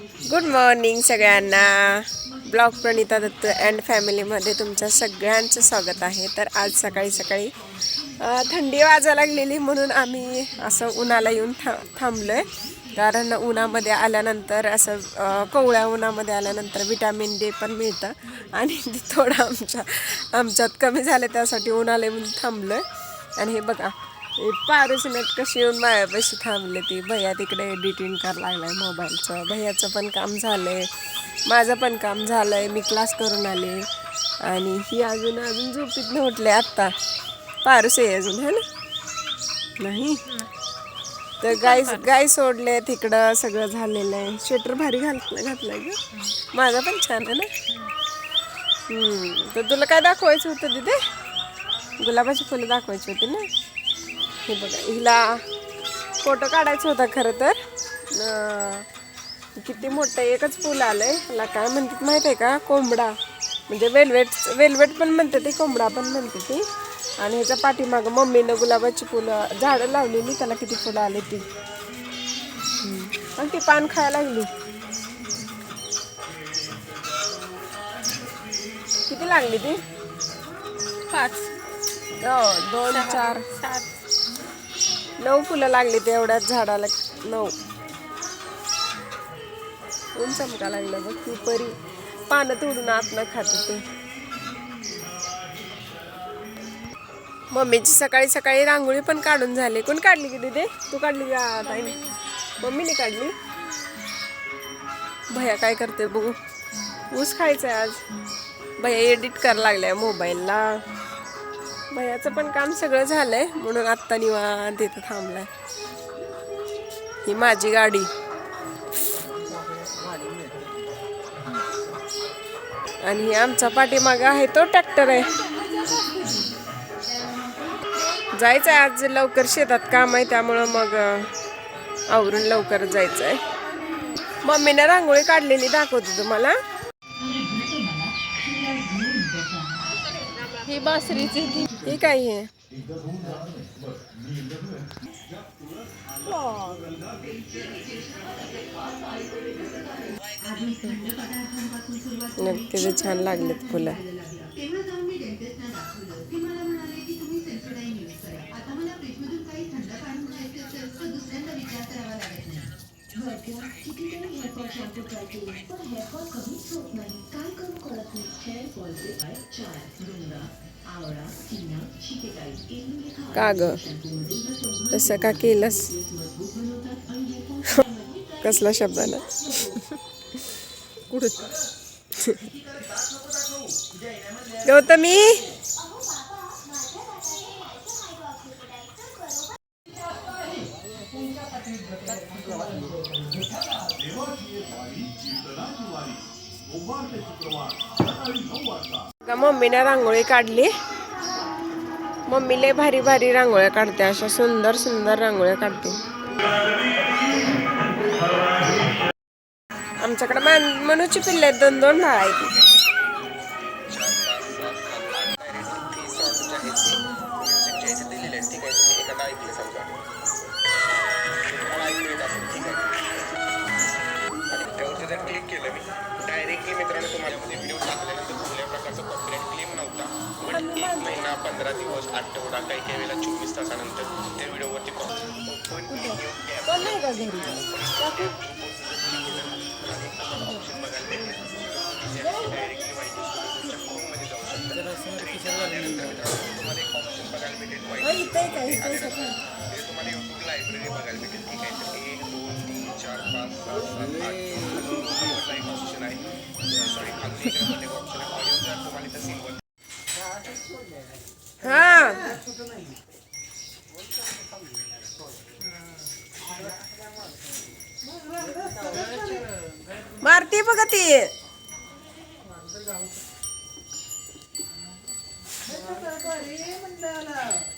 Good morning सगळ्यांना. Blog Pranita Dutt and फॅमिलीमध्ये तुमच्या सगळ्यांचं स्वागत आहे. तर आज सकाळी सकाळी थंडी वाजायला लागलेली म्हणून आम्ही असं उन्हाला येऊन था थांबलो आहे कारण उन्हामध्ये आल्यानंतर असं कोवळ्या उन्हामध्ये आल्यानंतर विटॅमिन डी पण मिळतं. आणि ते थोडं आमच्या आमच्यात कमी झालं त्यासाठी उन्हाला येऊन थांबलो आहे आणि हे बघा पारुसनेट कशी येऊन माझ्यापाशी थांबले ती. भैया तिकडे एडिटिंग करायला लागलाय मोबाईलचं भैयाचं पण काम झालंय. माझं पण काम झालंय. मी क्लास करून आले. आणि ही अजून अजून झोपीत उठले आत्ता. पारुस आहे अजून है ना? नाही? तर गाय गाय सोडले तिकडं सगळं झालेलं आहे. स्वेटर भारी घातलं आहे ग. माझा पण छान आहे ना? तर तुला काय दाखवायचं होतं तिथे गुलाबाची फुलं दाखवायची होती ना? हे बघा हिला फोटो काढायचा होता खरं तर. किती मोठं एकच फुल आलंय. ह्याला काय म्हणतात माहीत आहे का? कोंबडा. म्हणजे वेलवेट वेलवेट पण म्हणते ते कोंबडा पण म्हणते ती. आणि ह्याच्या पाठीमागं मम्मीनं गुलाबाची फुलं झाडं लावलेली त्याला किती फुलं आली ती. आणि ती पान खायला लागली. किती लागली ती? पाच. हो, दोन चार. सात. नऊ फुलं लागली ते एवढ्याच झाडाला. नऊ. ऊन चमका लागलं बघ ती परी. पानं तोडून आतनं खात ते. मम्मीची सकाळी सकाळी रांगोळी पण काढून झाली. कोण काढली की दिदे? तू काढली का ताईने मम्मीने काढली? भैया काय करते बघू. ऊस खायचा आज. भैया एडिट करायला लागलाय मोबाईलला. भैयाचं पण काम सगळं झालंय. म्हणून आत्ता निवांत इथं थांबलाय. ही माझी गाडी. आणि आमचा पाठीमागा आहे तो ट्रॅक्टर आहे. जायचं आहे आज लवकर शेतात काम आहे त्यामुळं मग आवरून लवकर जायचं आहे मम्मीने रांगोळी काढलेली दाखवते तुम्हाला. ही बासरीची ती ही काय आहे नाही, तिचे छान लागलेत फुलं। का ग तसं का केलंस? कसला शब्द आला? कुठं? गौतमी? का मम्मीने रांगोळी काढली? मम्मी लय भारी भारी रांगोळ्या काढते अशा सुंदर सुंदर रांगोळ्या काढते. आमच्याकडे मान मनूची पिल्ले आहेत दोन दोन भाळ आहेत. जर क्लिक केलं मी. डायरेक्टली मित्रांनो तुम्हाला व्हिडिओ टाकल्यानंतर कुठल्या प्रकारचा कॉपीराईट क्लेम नव्हता. पण एक महिना पंधरा दिवस आठवडा काही काही वेळेला चोवीस तासानंतर त्या व्हिडिओवरती ओपन कोण नाही का घरी? काकू? डायरेक्टली माहिती जाऊ शकता. तुम्हाला एक ऑप्शन बघायला भेटेल. म्हणजे तुम्हाला युट्यूब लायब्ररी बघायला भेटेल. ठीक आहे. एक दोन तीन चार पाच सहा सात आठ ऑप्शन आहे सॉरी खाली इकडे एक ऑप्शन आहे ऑडिओ जर तुम्हाला इथं सिंगल हा. मारती बघा ती. हो,